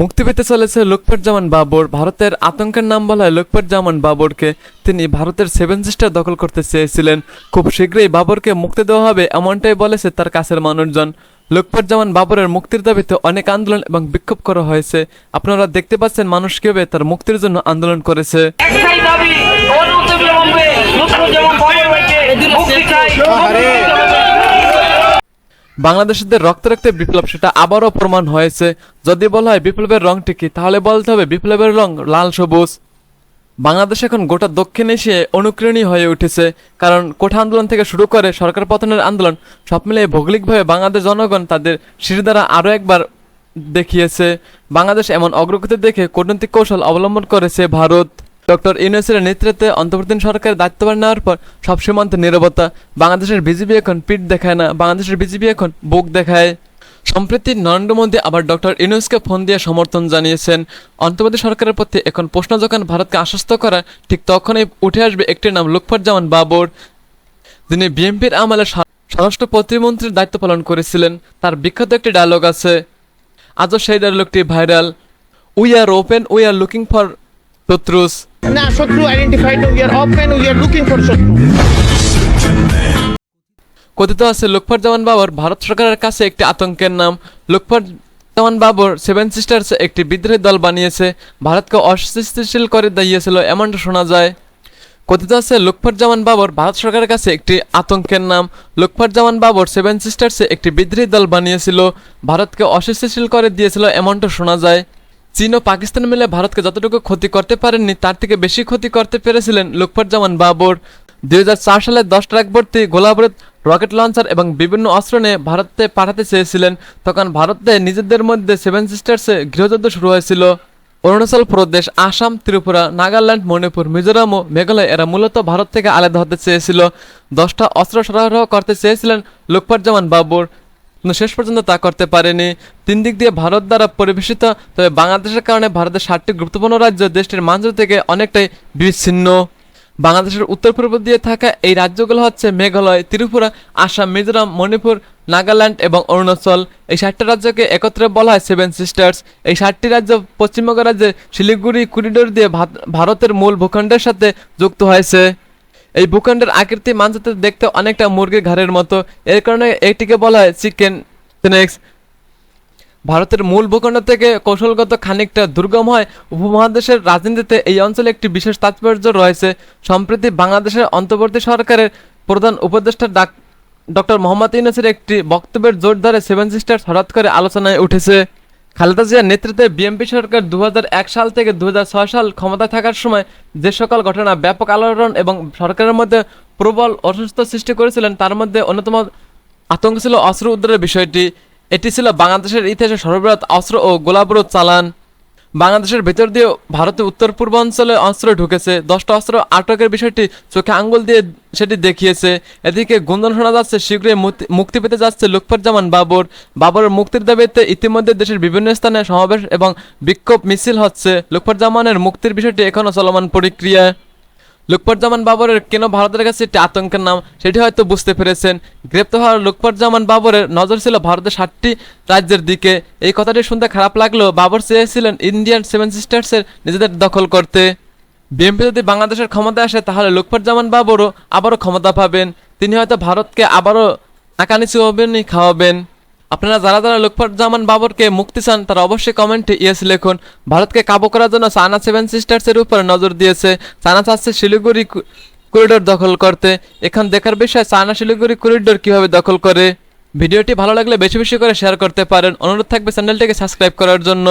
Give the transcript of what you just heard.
মুক্তি পেতে চলেছে লোকপাট জামান বাবর। ভারতের আতঙ্কের নাম বলা হয় লোকপাট জামান বাবরকে তিনি ভারতের সেভেন সিস্টার দখল করতে চেয়েছিলেন। খুব শীঘ্রই বাবরকে মুক্তি দেওয়া হবে এমনটাই বলেছে তার কাছের মানুষজন। লোকপাট জামান বাবরের মুক্তির দাবিতে অনেক আন্দোলন এবং বিক্ষোভ করা হয়েছে। আপনারা দেখতে পাচ্ছেন মানুষ কীভাবে তার মুক্তির জন্য আন্দোলন করেছে। বাংলাদেশিদের রক্ত রক্তে বিপ্লব, সেটা আবারও প্রমাণ হয়েছে। যদি বলা হয় বিপ্লবের রংটি কি, তাহলে বলতে হবে বিপ্লবের রং লাল সবুজ। বাংলাদেশ এখন গোটা দক্ষিণ এশিয়ায় অনুকরণীয় হয়ে উঠেছে, কারণ কোঠা আন্দোলন থেকে শুরু করে সরকার পতনের আন্দোলন সব মিলিয়ে ভৌগোলিকভাবে বাংলাদেশ জনগণ তাদের দ্বারা আরও একবার দেখিয়েছে। বাংলাদেশ এমন অগ্রগতি দেখে কূটনৈতিক কৌশল অবলম্বন করেছে ভারত। ডক্টর ইউনুসের নেতৃত্বে অন্তর্বর্তীন সরকারের দায়িত্বভার নেওয়ার পর সব সীমান্তে নিরবতা। বাংলাদেশের বিজেপি এখন পিঠ দেখায় না, বাংলাদেশের বিজেপি এখন বুক দেখায়। সম্প্রতি নরেন্দ্র মোদী আবার ডক্টর ইউনুসকে ফোন দিয়ে সমর্থন জানিয়েছেন। অন্তর্বর্তী সরকারের প্রতি এখন প্রশ্ন যখন ভারতকে আশ্বস্ত করা ঠিক তখনই উঠে আসবে একটি নাম লুকফর জামান বাবর, যিনি বিএনপির আমলে স্বা- স্বরাষ্ট্র প্রতিমন্ত্রীর দায়িত্ব পালন করেছিলেন। তার বিখ্যাত একটি ডায়লগ আছে। আজও সেই ডায়লগটি viral we are open we are looking for শত্রুস। না শত্রু identified we are we are looking for শত্রু। কথিত আছে লোকফর জামান বাবর ভারত সরকারের কাছে একটি আতঙ্কের নাম। লোকফর জামান বাবর সেভেন সিস্টার্স একটি বিদ্রোহী দল বানিয়েছে। ভারতকে অস্থিতিশীল করে দিয়েছিল এমনটা শোনা যায়। কথিত আছে লোকফর জামান বাবর ভারত সরকারের কাছে একটি আতঙ্কের নাম। লোকফর জামান বাবর সেভেন সিস্টার্সে একটি বিদ্রোহী দল বানিয়েছিল। ভারতকে অস্থিতিশীল করে দিয়েছিল এমনটা শোনা যায়। চীন ও পাকিস্তান মিলে ভারতকে যতটুকু ক্ষতি করতে পারেননি, তার থেকে বেশি ক্ষতি করতে পেরেছিলেন লোকফর জামান বাবর। দুই হাজার চার সালে দশ ট্রাক ভর্তি রকেট লঞ্চার এবং বিভিন্ন অস্ত্র নিয়ে ভারতে পাঠাতে চেয়েছিলেন। তখন ভারতে নিজেদের মধ্যে সেভেন সিস্টার্সে গৃহযুদ্ধ শুরু হয়েছিল। অরুণাচল প্রদেশ, আসাম, ত্রিপুরা, নাগাল্যান্ড, মণিপুর, মিজোরাম ও মেঘালয় এরা মূলত ভারত থেকে আলাদা হতে চেয়েছিল। দশটা অস্ত্র সরবরাহ করতে চেয়েছিলেন লোকপাট জামান বাবর। কিন্তু শেষ পর্যন্ত তা করতে পারেনি। তিন দিক দিয়ে ভারত দ্বারা পরিবেশিত, তবে বাংলাদেশের কারণে ভারতের ষাটটি গুরুত্বপূর্ণ রাজ্য দেশটির মানচিত্র থেকে অনেকটাই বিচ্ছিন্ন। বাংলাদেশের উত্তর পূর্ব দিয়ে থাকা এই রাজ্যগুলো হচ্ছে মেঘালয়, ত্রিপুরা, আসাম, মিজোরাম, মণিপুর, নাগাল্যান্ড এবং অরুণাচল। এই সাতটা রাজ্যকে একত্রে বলা হয় সেভেন সিস্টার্স। এই সাতটি রাজ্য পশ্চিমবঙ্গ রাজ্যের শিলিগুড়ি করিডোর দিয়ে ভারতের মূল ভূখণ্ডের সাথে যুক্ত হয়েছে। এই ভূখণ্ডের আকৃতি মানচিত্রে দেখতে অনেকটা মুরগির ঘাড়ের মতো। এর কারণে এটিকে বলা হয় চিকেন স্নেক্স। ভারতের মূল ভূখণ্ড থেকে কৌশলগত খানিকটা দুর্গম হয়। উপমহাদেশের রাজনীতিতে এই অঞ্চলে একটি বিশেষ তাৎপর্য রয়েছে। সম্প্রতি বাংলাদেশের অন্তর্বর্তী সরকারের প্রধান উপদেষ্টা ডাক ডক্টর মোহাম্মদ ইউনুসের একটি বক্তব্যের জোর ধরে সেভেন সিস্টার্স হঠাৎ করে আলোচনায় উঠেছে। খালেদা জিয়ার নেতৃত্বে বিএনপি সরকার দু হাজার এক সাল থেকে দু হাজার ছয় সাল ক্ষমতায় থাকার সময় যে সকল ঘটনা ব্যাপক আলোড়ন এবং সরকারের মধ্যে প্রবল অসুস্থ সৃষ্টি করেছিলেন, তার মধ্যে অন্যতম আতঙ্ক ছিল অস্ত্র উদ্ধারের বিষয়টি। এটি ছিল বাংলাদেশের ইতিহাসে সর্ববৃহৎ অস্ত্র ও গোলাবরোধ চালান বাংলাদেশের ভেতর দিয়ে ভারতের উত্তর পূর্বাঞ্চলে অস্ত্র ঢুকেছে। দশটা অস্ত্র আটকের বিষয়টি চোখে আঙ্গুল দিয়ে সেটি দেখিয়েছে। এদিকে গুঞ্জন শোনা যাচ্ছে, শীঘ্রই মুক্তি- পেতে যাচ্ছে লুৎফর জামান বাবর। বাবরের মুক্তির দাবিতে ইতিমধ্যে দেশের বিভিন্ন স্থানে সমাবেশ এবং বিক্ষোভ মিছিল হচ্ছে। লুৎফর জামানের মুক্তির বিষয়টি এখনও চলমান প্রক্রিয়া লুকপর জামান বাবরের কেন ভারতের কাছে একটি আতঙ্কের নাম, সেটি হয়তো বুঝতে পেরেছেন। গ্রেপ্তার হওয়ার লুকপর জামান বাবরের নজর ছিল ভারতের ষাটটি রাজ্যের দিকে। এই কথাটি শুনতে খারাপ লাগলেও বাবর চেয়েছিলেন ইন্ডিয়ান সেভেন সিস্টার্সের নিজেদের দখল করতে। বিএনপি যদি বাংলাদেশের ক্ষমতায় আসে, তাহলে লুকপর জামান বাবরও আবারও ক্ষমতা পাবেন। তিনি হয়তো ভারতকে আবারও আকানিচি খাওয়াবেন। আপনারা যারা যারা লোকপাট জামান বাবরকে মুক্তি চান, তারা অবশ্যই কমেন্টে ইয়েস লিখুন। ভারতকে কাবু করার জন্য সানা সেভেন সিস্টার্সের উপর নজর দিয়েছে। সানা চাচ্ছে শিলিগুড়ি করিডোর দখল করতে। এখন দেখার বিষয়, সানা শিলিগুড়ি করিডোর কীভাবে দখল করে? ভিডিওটি ভালো লাগলে বেশি বেশি করে শেয়ার করতে পারেন। অনুরোধ থাকবে চ্যানেলটিকে সাবস্ক্রাইব করার জন্য।